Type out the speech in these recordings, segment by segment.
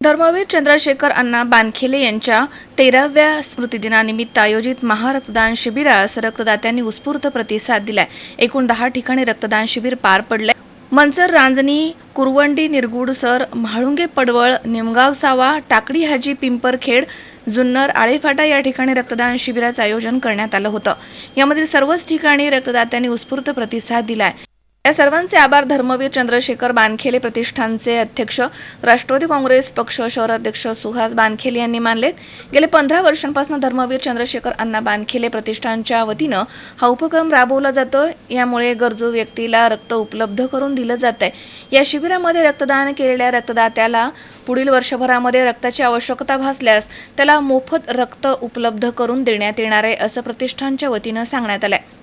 धर्मवीर चंद्रशेखर अण्णा बानखेले यांच्या तेराव्या स्मृतिदिनानिमित्त आयोजित महारक्तदान शिबिरास रक्तदात्यांनी उत्स्फूर्त प्रतिसाद दिलाय. एकूण दहा ठिकाणी रक्तदान शिबिर पार पडले मंचर रांजणी कुरवंडी निरगुडसर म्हाळुंगे पडवळ निमगाव सावा टाकडी हाजी पिंपरखेड जुन्नर आळेफाटा या ठिकाणी रक्तदान शिबिराचं आयोजन करण्यात आलं होतं. यामधील सर्वच ठिकाणी रक्तदात्यांनी उत्स्फूर्त प्रतिसाद दिलाय. या सर्वांचे आभार. धर्मवीर चंद्रशेखर बानखेले प्रतिष्ठानचे अध्यक्ष राष्ट्रवादी काँग्रेस पक्ष शहर अध्यक्ष सुहास बानखेले यांनी मानलेत. गेले पंधरा वर्षांपासून धर्मवीर चंद्रशेखर अण्णा बानखेले प्रतिष्ठानच्या वतीनं हा उपक्रम राबवला जातो यामुळे गरजू व्यक्तीला रक्त उपलब्ध करून दिलं जात आहे या शिबिरामध्ये रक्तदान केलेल्या रक्तदात्याला पुढील वर्षभरामध्ये रक्ताची आवश्यकता भासल्यास त्याला मोफत रक्त उपलब्ध करून देण्यात येणार आहे असं प्रतिष्ठानच्या वतीनं सांगण्यात आलं आहे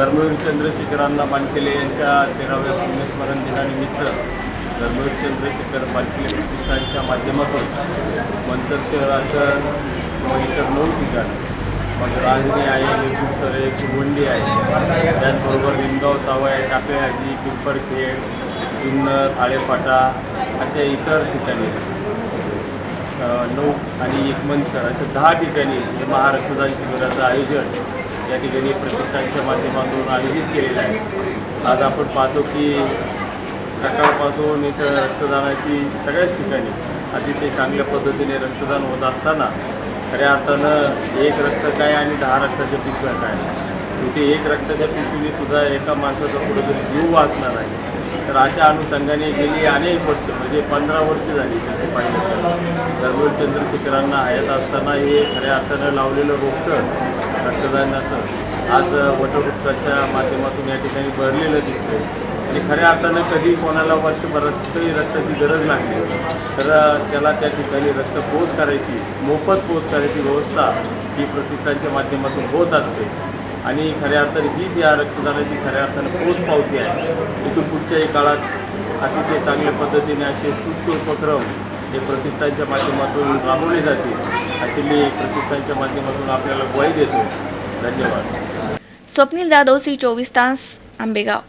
धर्मवीर चंद्रशेखरांना पानकेले यांच्या तेराव्या पुण्यस्मरण दिनानिमित्त धर्मवीर चंद्रशेखर पानकेले प्रतिष्ठानच्या माध्यमातून मंचर शहराचं किंवा इतर नऊ ठिकाण मग राजनी आहे निरगुडसर आहे कुरवंडी आहे. त्याचबरोबर निमगाव सावय टाकळेहाजी पिंपरखेड जुन्नर आळेपाटा अशा इतर ठिकाणी नऊ आणि एक मनसर अशा दहा ठिकाणी हे महारक्तदान शिबिराचं आयोजन या ठिकाणी प्रशिक्षकांच्या माध्यमातून आयोजित केलेलं आहे. आज आपण पाहतो की सकाळपासून इथं रक्तदानाची सगळ्याच ठिकाणी अतिशय चांगल्या पद्धतीने रक्तदान होत असताना खऱ्या अर्थानं एक रक्त काय आणि दहा रक्ताच्या पिशव्या काय? इथे एक रक्ताच्या पिशवीने सुद्धा एका माणसाचा कुठेतरी जीव वाचणार आहे. तर अशा अनुषंगाने गेली अनेक वर्ष म्हणजे पंधरा वर्ष झाली तसे पाहिजे तर. चंद्रशेखरांना हयात असताना हे खऱ्या अर्थानं लावलेलं रोपटं रक्तदानाचं आज वटवृक्षाच्या माध्यमातून या ठिकाणी भरलेलं दिसतंय. आणि खऱ्या अर्थानं कधी कोणाला वर्षभरात रक्ताची गरज लागली तर त्याला त्या ठिकाणी रक्त पोच करायची मोफत पोच करायची व्यवस्था ही प्रतिष्ठानच्या माध्यमातून होत असते. आणि खऱ्या अर्थाने हीच या रक्तदानाची खऱ्या अर्थानं पोच पावती आहे इथून पुढच्याही काळात अतिशय चांगल्या पद्धतीने असे सुस्त उपक्रम हे प्रतिष्ठानच्या माध्यमातून राबवले जातील. अशी मी प्रतिष्ठानच्या माध्यमातून आपल्याला ग्वाही देतो. धन्यवाद. स्वप्नील जाधव सी चोवीस तास आंबेगाव.